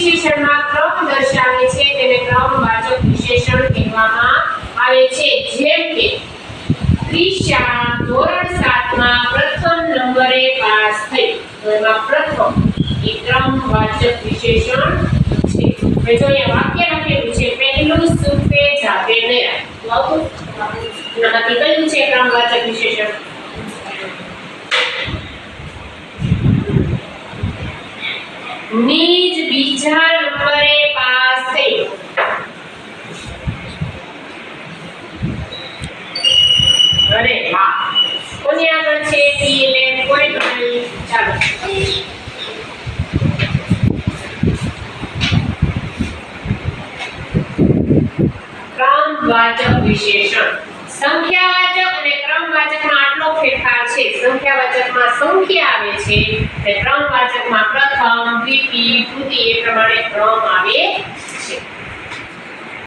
વિશેષણમાં ક્રમ દર્શાવે છે તેને ક્રમવાચક વિશેષણ કહેવામાં આવે છે. જેમ કે ત્રિશા ધોરણ સાતમાં પ્રથમ નંબરે પાસ થઈ. તો એમાં પ્રથમ એ ક્રમવાચક વિશેષણ છે. હવે જો અહીંયા વાક્ય લખેલું છે, પહેલું સુપે જાતે નયા તો આવું એનામાંથી કયું છે ક્રમવાચક વિશેષણ? નીજ બીજા નંબરે પાસે. અરે હા કોની આગળ છે ટી એટલે કોઈ ગણાય ચાલો ક્રમવાચક વિશેષણ. સંખ્યાવાચક અને ક્રમવાચકમાં ફેરફાર છે. સંખ્યાવાચકમાં સંખ્યા આવે છે. અને ક્રમવાચકમાં પ્રથમ દ્વિતીય તૃતીય પ્રમાણે ક્રમ આવે